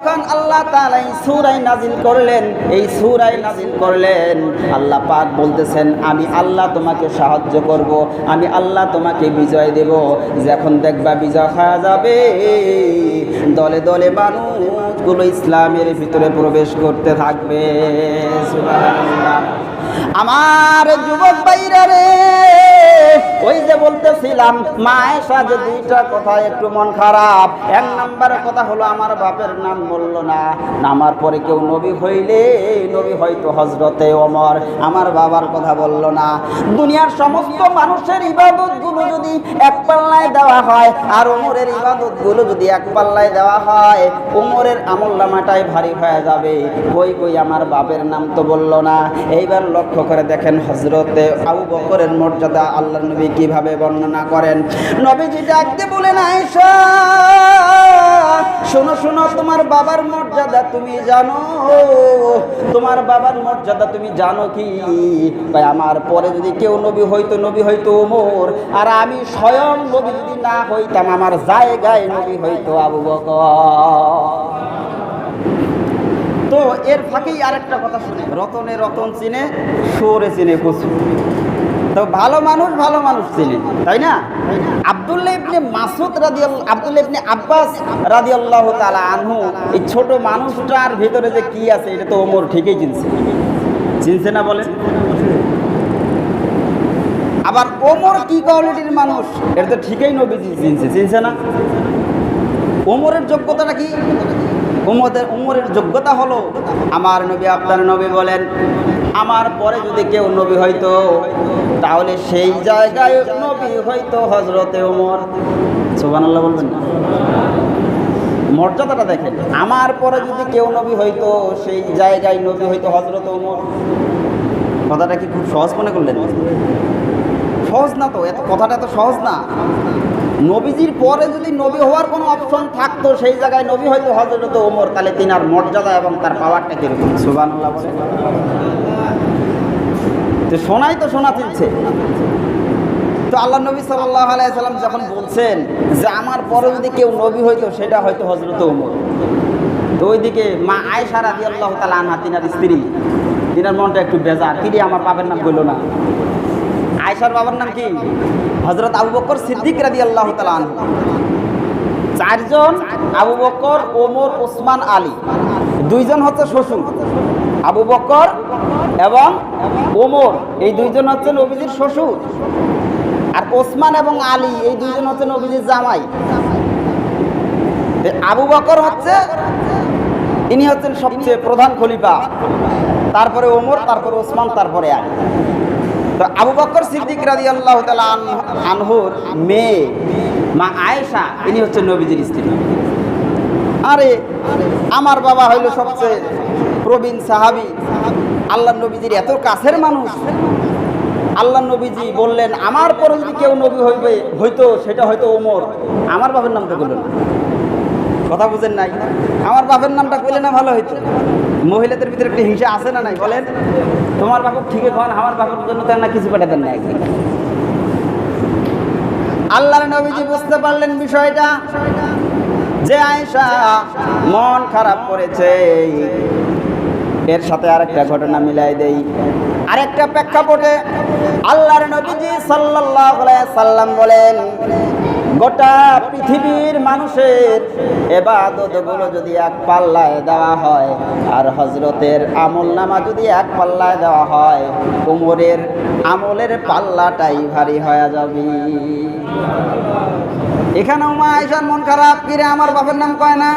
তখন আল্লাহ তাআলা এই সূরায় নাজিল করলেন, এই সূরায় নাজিল করলেন, আল্লাহ পাক বলতেছেন, আমি আল্লাহ তোমাকে সাহায্য করব, আমি আল্লাহ তোমাকে বিজয় দেব যখন দেখবা বিজয় হয়ে যাবে, দলে দলে মানুষগুলো ইসলামের ভিতরে প্রবেশ করতে থাকবে। আমার যুবক ভাইরা রে বলতেছিলাম, মায়েশা যে দুইটা কথা একটু মন খারাপ। এক নাম্বার কথা হলো, আমার বাপের নাম বলল না নামার পরে কেউ নবী হইলে, নবী হয়তো হজরতে ওমর। আমার বাবার কথা বলল না। দুনিয়ার সমস্ত মানুষের ইবাদতগুলো যদি এক পাল্লায় দেওয়া হয়, আর ওমরের ইবাদতগুলো যদি এক পাল্লায় দেওয়া হয়, ওমরের আমল নামাটাই ভারী হয়ে যাবে। কই কই, আমার বাপের নাম তো বলল না। এইবার লক্ষ্য করে দেখেন হজরতে আবু বকরের মর্যাদা আল্লাহ নবী কীভাবে বর্ণনা করেন। নবীজি ডাকতে বলেন আয়েশা, শোনো শোনো, তোমার বাবার মর্যাদা তুমি জানো। তোমার বাবার মর্যাদা তুমি জানো কি? ভাই, আমার পরে যদি কেউ নবী হইতো নবী হইতো ওমর। আর আমি স্বয়ং নবী যদি না হইতাম, আমার জায়গায় নবী হইতো আবু বকর। তো এর ফাঁকেই আরেকটা কথা শুনে, রতনে রতন চিনে সোরে চিনে কচু তো ভালো মানুষ ভালো মানুষ চিনে তাই না? আব্দুল্লাহ ইবনে মাসুদ রাদিয়াল্লাহ আব্দুল্লাহ ইবনে আব্বাস রাদিয়াল্লাহু তাআলা আনহু, এই ছোট মানুষটার ভিতরে যে কি আছে, এটা তো ওমর ঠিকই চিনছে। চিনছে না বলেন? আবার ওমর কি কোয়ালিটির মানুষ? এটা তো ঠিকই নবীজি চিনছে। চিনছে না? ওমরের যোগ্যতাটা কি? উমদের উমরের যোগ্যতা হলো, আমার নবী আপনার নবী বলেন, আমার পরে যদি কেউ নবী হইতো, তাহলে সেই জায়গায় নবী হইতো হজরতে ওমর সুবহানাল্লাহ বলবেন না? মর্যাদাটা দেখেন, আমার পরে যদি কেউ নবী হইতো, সেই জায়গায় নবী হইতো হজরত উমর। কথাটা কি খুব সহজ মনে করলেন? সহজ না তো, এত কথাটা এত সহজ না। নবীজির পরে যদি নবী হওয়ার কোনো অপশন থাকতো, সেই জায়গায় নবী হয়তো হজরত ওমর তাহলে তিনার মর্যাদা এবং তার পাওয়ারটা কীরকম? সুবান তো শোনাই তো শোনা চিনছে তো আল্লাহ নবী সাল্লাহ আলাইসাল্লাম যখন বলছেন যে, আমার পরে যদি কেউ নবী হইতো, সেটা হয়তো হজরত ওমর। তো ওইদিকে মা আয়সা রাজি আল্লাহ তালা আনহা, তিনার স্ত্রী, তিনার মনটা একটু বেজার। তিনি আমার পাবেন নাম বলল না। আয়সার বাবার নাম কি? হজরত আবু বকর সিদ্দিক রাদি আল্লাহ তালান চারজন আবু বকর, ওমর, ওসমান, আলী। দুইজন হচ্ছে শ্বশুর, আবু বকর এবং ওমর। এই দুইজন হচ্ছে নবীজির শ্বশুর। আর ওসমান এবং আলী, এই দুইজন হচ্ছে নবীজির জামাই। আবু বকর হচ্ছে, ইনি হচ্ছেন সবচেয়ে প্রধান খলিফা। তারপরে ওমর, তারপরে ওসমান, তারপরে আলী। তো আবু বকর সিদ্দিক রাজি আল্লাহ আনহুর মেয়ে, মা আয়েশা, ইনি হচ্ছে নবীজির স্ত্রী। আরে, আমার বাবা হইল সবচেয়ে প্রবীণ সাহাবি। আল্লাহ নবীজির এত কাছের মানুষ। আল্লাহ নবীজি বললেন, আমার পরে যদি কেউ নবী হইবে, হয়তো সেটা হয়তো ওমর। আমার বাবার নামটা বললেন কথা বুঝেন নাই। আমার বাপের নামটা কইলে না ভালো হইতো। মহিলাদের ভিতরে একটা হিংসা আছে না নাই? বলেন, তোমার বাপক ঠিকই কন, আমার বাপের জন্য তো না কিছু পাঠাতেন না একদিন। আল্লাহর নবীজি বুঝতে পারলেন বিষয়টা। যে আয়েশা মন খারাপ করেছে, এর সাথে আরেকটা ঘটনা মিলাই দেই। আরেকটা প্রেক্ষাপটে আল্লাহর নবীজি সাল্লাল্লাহু আলাইহি সাল্লাম বলেন গোটা পৃথিবীর মানুষের এবাদতগুলো যদি এক পাল্লায় দেওয়া হয়, আর হজরতের আমল নামা যদি এক পাল্লায় দেওয়া হয় কোমরের আমলের পাল্লাটাই ভারী হয়ে যাবে। এখানেও মা আয়সার মন খারাপ কিরে আমার বাবার নাম কয় না?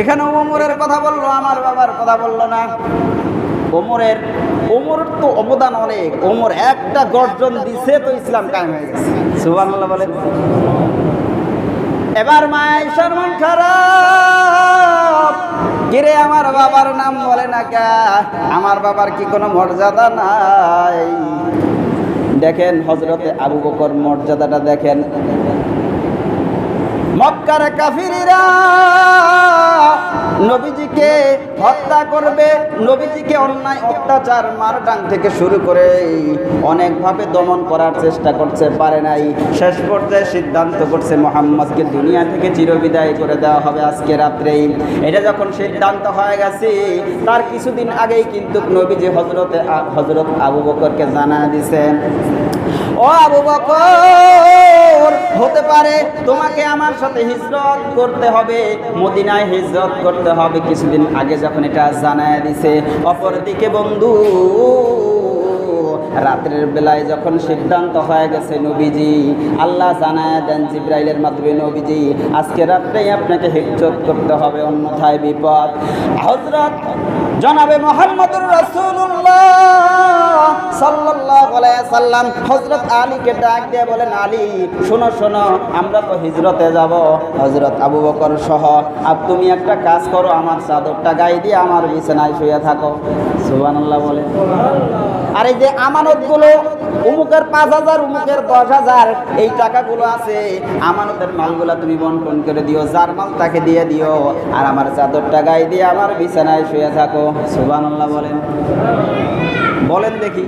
এখানে ওমরের কথা বলল, আমার বাবার কথা বলল না। ওমরের ওমরের তো অবদান অনেক। ওমর একটা গর্জন দিছে তো ইসলাম কায়েম হয়ে গেছে। সুবহানাল্লাহ বলেন। এবার মায়ের মন খারাপ। কিরে আমার বাবার নাম বলে না কে? আমার বাবার কি কোনো মর্যাদা নাই? দেখেন হজরতে আবু বকর মর্যাদাটা দেখেন। মক্কার কাফিরিরা নবীজিকে হত্যা করবে, নবীজিকে অন্যায় অত্যাচার মারডাং থেকে শুরু করে অনেকভাবে দমন করার চেষ্টা করছে, পারে নাই। শেষ পর্যায়ে সিদ্ধান্ত করছে, মোহাম্মদকে দুনিয়া থেকে চিরবিদায় করে দেওয়া হবে আজকে রাত্রেই। এটা যখন সিদ্ধান্ত হয়ে গেছে, তার কিছুদিন আগেই কিন্তু নবীজি হজরতে হজরত আবু বকরকে জানা দিছেন। ও আবু বকর, হতে পারে তোমাকে আমার সাথে হিজরত করতে হবে, মদিনায় হিজরত করতে হবে। কিছুদিন আগে যখন এটা জানায় দিছে, অপরদিকে বন্ধু, রাত্রের বেলায় যখন সিদ্ধান্ত হয়ে গেছে নবীজি, আল্লাহ জানায় দেন জিব্রাইলের মাধ্যমে, নবীজি, আজকে রাত্রেই আপনাকে হিজরত করতে হবে, অন্যথায় বিপদ। হজরত জনাবে মোহাম্মদুর রাসূলুল্লাহ সাল্লাল্লাহু আলাইহি সাল্লাম। হযরত আলীকে ডাক দিয়ে বলেন, আলী, শোনো শোনো, আমরা তো হিজরতে যাব। হযরত আবু বকর সহ, আর তুমি একটা কাজ করো, আমার চাদরটা গায়ে দিয়ে আমার বিছানায় শুয়ে থাকো। সুবহানাল্লাহ বলে। আর এই যে আমানতগুলো, উমুকের পাঁচ হাজার, উমুকের দশ হাজার, এই টাকাগুলো আছে, আমানতের মালগুলো তুমি বন্টন করে দিও, যার মাল তাকে দিয়ে দিও, আর আমার চাদরটা গায়ে দিয়ে আমার বিছানায় শুয়ে থাকো। সুবহানাল্লাহ বলেন। বলেন দেখি।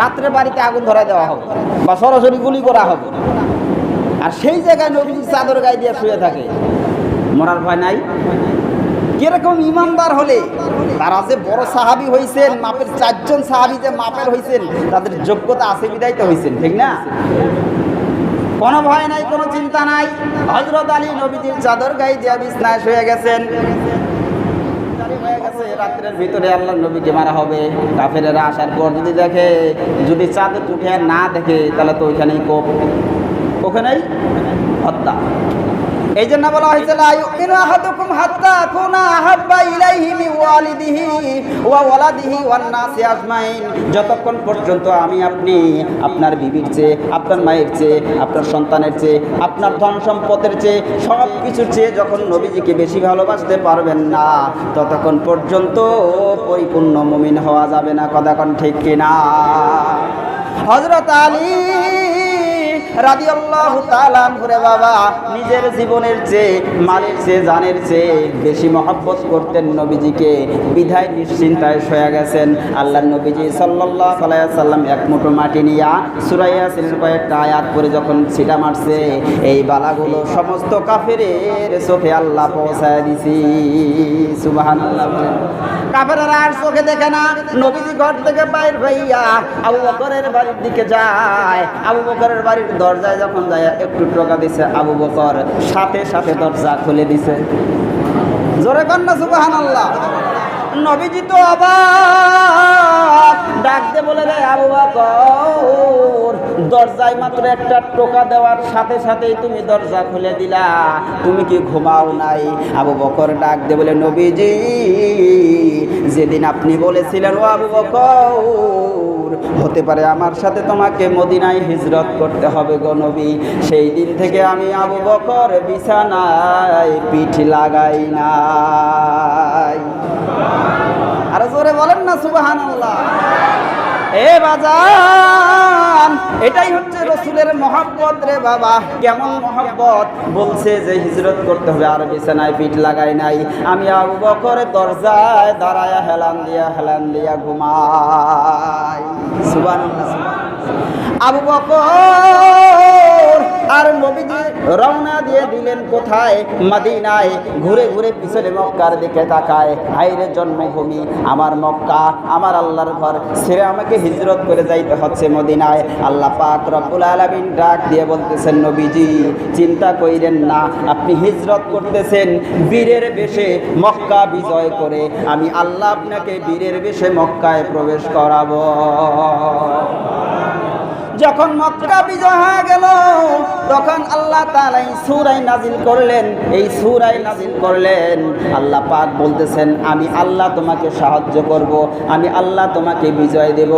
রাত্রে বাড়িতে আগুন ধরায় দেওয়া হবে বা সরাসরি গুলি করা হবে। আর সেই জায়গায় নবীজি চাদর গায়ে দিয়ে শুয়ে থাকে। মরার ভয় নাই? কীরকম ইমানদার হলে তারা যে বড় সাহাবি হয়েছেন মাপের চারজন সাহাবি যে মাপের হয়েছেন তাদের যোগ্যতা আছে বিদায় তো হয়েছেন ঠিক না? কোনো ভয় নাই, কোনো চিন্তা নাই। হজরত আলী নবীজির চাদর গায়ে দিয়ে বিছনায় শুয়ে গেছেন। গেছে রাত্রের ভিতরে আল্লাহ নবীকে মারা হবে, কাফেরেরা আসার পর যদি দেখে, যদি চাঁদ উঠে না দেখে, তাহলে তো ওইখানেই কোপ। ওখানেই হত্যা। এই জন্য বলা হয়েছে ওয়ালিদিহি ওয়া ওয়ালাদিহি যতক্ষণ পর্যন্ত আমি আপনি, আপনার বিবির চেয়ে, আপনার মায়ের চেয়ে, আপনার সন্তানের চেয়ে, আপনার ধন সম্পদের চেয়ে সব কিছুর চেয়ে যখন নবীজিকে বেশি ভালোবাসতে পারবেন না, ততক্ষণ পর্যন্ত পরিপূর্ণ মুমিন হওয়া যাবে না। কদাক্ষণ ঠিক কিনা? হজরত আলী রাদিয়াল্লাহু তাআলা করে বাবা, নিজের জীবনের চেয়ে, মালের চেয়ে, জানের চেয়ে বেশি মহব্বত করতেন নবীজিকে। বিধায় নিশ্চিন্তায় শোয়া গেছেন। আল্লাহ নবীজি সাল্লাল্লাহু আলাইহি সাল্লাম এক মুঠো মাটি নিয়া সূরা ইয়াসিনের কয়েকটা আয়াত করে যখন ছিটা মারছে, এই বালাগুলো সমস্ত কাফেরের চোখে আল্লাহ পৌঁছায় দিছি। সুবহানাল্লাহ কাফেরেরা আর চোখে দেখে না। নবীজি ঘর থেকে বাইর হইয়া আবু বকরের বাড়ির দিকে যায়। আবু বকরের বাড়ির দরজায় যখন যায়, একটু টোকা দিছে আবু বকর, সাথে সাথে দরজা খুলে দিছে। জোরে কন্যা সুবাহান আল্লাহ নবীজি তো ডাকতে বলে, রে আবু বকর, দরজায় মাত্র একটা টোকা দেওয়ার সাথে সাথেই তুমি দরজা খুলে দিলা। তুমি কি ঘুমাও নাই? আবু বকর ডাক দে বলে, নবীজি, যেদিন আপনি বলেছিলেন, ও আবু বকর হতে পারে। আমার সাথে তোমাকে মদিনায় হিজরত করতে হবে গো সেই দিন থেকে আমি আবু বকর বিছানায় পিঠ লাগাই নাই। আর জোরে বলেন না সুবাহান এ বাজান, এটাই হচ্ছে রসুলের মহাব্বত রে বাবা। কেমন মহাব্বত? বলছে যে হিজরত করতে হবে, আর বিছানায় পিঠ লাগাই নাই। আমি আবু বকর দরজায় দাঁড়ায়া হেলান দিয়া হেলান দিয়া ঘুমাই। সুবান আবু বকর আর নবীজি রওনা দিয়ে দিলেন কোথায়? মদিনায়। ঘুরে ঘুরে পিছনে মক্কার দিকে তাকায়। হাইরে জন্মভূমি, আমার মক্কা, আমার আল্লাহর ঘর। ছেড়ে আমাকে হিজরত করে যাইতে হচ্ছে মদিনায়। আল্লাহ পাক রব্বুল আলামিন ডাক দিয়ে বলতেছেন, নবীজি, চিন্তা কইরেন না, আপনি হিজরত করতেছেন বীরের বেশে মক্কা বিজয় করে। আমি আল্লাহ আপনাকে বীরের বেশে মক্কায় প্রবেশ করাবো। যখন মক্কা বিজয় হয়ে গেল, তখন আল্লাহ তাআলা এই সূরাই নাজিল করলেন। এই সূরাই নাজিল করলেন। আল্লাহ পাক বলতেছেন, আমি আল্লাহ তোমাকে সাহায্য করব, আমি আল্লাহ তোমাকে বিজয় দেব।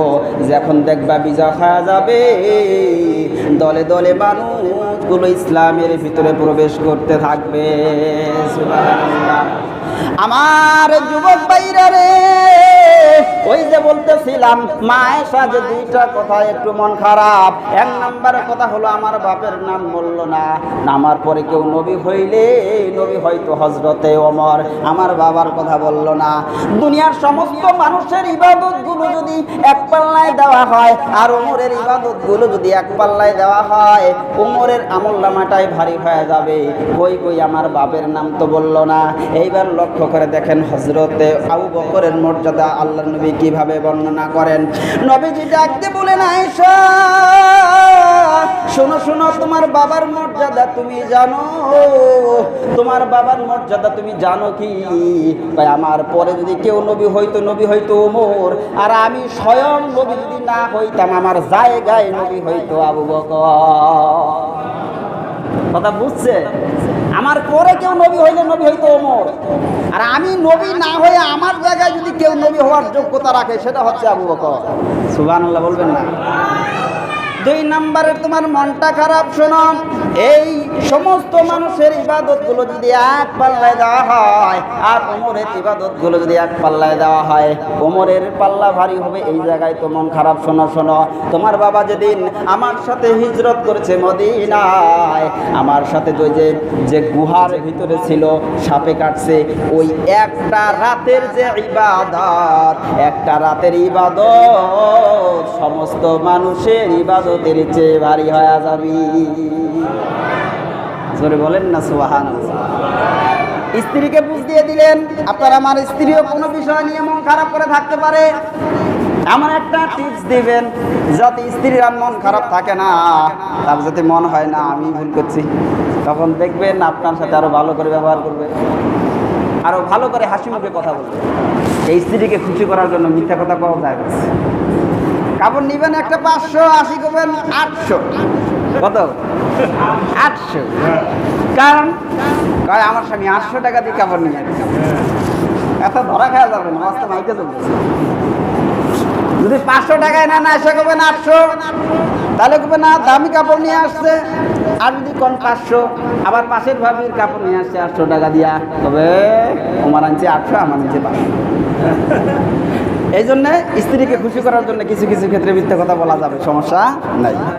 যখন দেখবা বিজয় হয়ে যাবে, দলে দলে মানুষগুলো ইসলামের ভিতরে প্রবেশ করতে থাকবে। আমার যুবক ভাইরা রে ওই যে বলতেছিলাম মায়েশা যে দুইটা কথা একটু মন খারাপ। এক নম্বরের কথা হলো, আমার বাপের নাম বলল না নামার পরে কেউ নবী হইলে, নবী হয়তো হজরতে ওমর। আমার বাবার কথা বলল না দুনিয়ার সমস্ত মানুষের ইবাদতগুলো যদি এক পাল্লায় দেওয়া হয়, আর ওমরের ইবাদতগুলো যদি এক পাল্লায় দেওয়া হয়, ওমরের আমল নামাটাই ভারী হয়ে যাবে। কই কই, আমার বাপের নাম তো বলল না এইবার লক্ষ্য করে দেখেন হজরতে আবু বকরের মর্যাদা আল্লাহ নবী কীভাবে বর্ণনা করেন? নবীজি ডাকতে বলেন আয়েশা, শোনো শোনো, তোমার বাবার মর্যাদা তুমি জানো। তোমার বাবার মর্যাদা তুমি জানো কি? তাই আমার পরে যদি কেউ নবী হইতো নবী হইতো ওমর। আর আমি স্বয়ং নবী যদি না হইতাম, আমার জায়গায় নবী হইতো আবু বকর। কথা বুঝছে? আমার পরে কেউ নবী হইলে নবী হইতো ওমর আর আমি নবী না হয়ে আমার জায়গায় যদি কেউ নবী হওয়ার যোগ্যতা রাখে, সেটা হচ্ছে আবু বকর। বলবেন না? দুই নম্বরের তোমার মনটা খারাপ, শোনো। এই সমস্ত মানুষের ইবাদতগুলো যদি এক পাল্লায় দেওয়া হয়, আর ওমরের ইবাদতগুলো যদি এক পাল্লায় দেওয়া হয়, ওমরের পাল্লা ভারী হবে, এই জায়গায় তো মন খারাপ, শোনো শোনো। তোমার বাবা যেদিন আমার সাথে হিজরত করেছে মদিনায়, আমার সাথে যে যে যে গুহার ভিতরে ছিল, সাপে কাটছে, ওই একটা রাতের যে ইবাদত, একটা রাতের ইবাদত, সমস্ত মানুষের ইবাদতের চেয়ে ভারী হয়ে যাবি। জোরে বলেন না সুবাহান স্ত্রীকে বুঝ দিয়ে দিলেন, আপনার আমার স্ত্রীও কোনো বিষয় নিয়ে মন খারাপ করে থাকতে পারে। এমন একটা টিপস দিবেন যাতে স্ত্রীর আর মন খারাপ থাকে না, তার যাতে মন হয় না, আমি ভুল করছি। তখন দেখবেন আপনার সাথে আরও ভালো করে ব্যবহার করবে। আরও ভালো করে হাসি মুখে কথা বলবে। এই স্ত্রীকে খুশি করার জন্য মিথ্যা কথা কওয়া যায় কাপড় নিবেন একটা পাঁচশো, আশি করবেন আটশো। কত? আটশো। কারণ? কয়, আমার স্বামী আটশো টাকা দিয়ে কাপড় নিয়ে। এত ধরা খাওয়া যাবে না মাছটা মাইকে চলতেছে যদি পাঁচশো টাকায় না না এসে করবেন আটশো? তাহলে করবে না দামি কাপড় নিয়ে আসছে? আর যদি কোন পাঁচশো, আবার পাশের ভাবির কাপড় নিয়ে আসছে আটশো টাকা দিয়া, তবে তোমার আনছে আটশো, আমার নিচে পাঁচশো। এই জন্যে স্ত্রীকে খুশি করার জন্য কিছু কিছু ক্ষেত্রে মিথ্যে কথা বলা যাবে, সমস্যা নাই।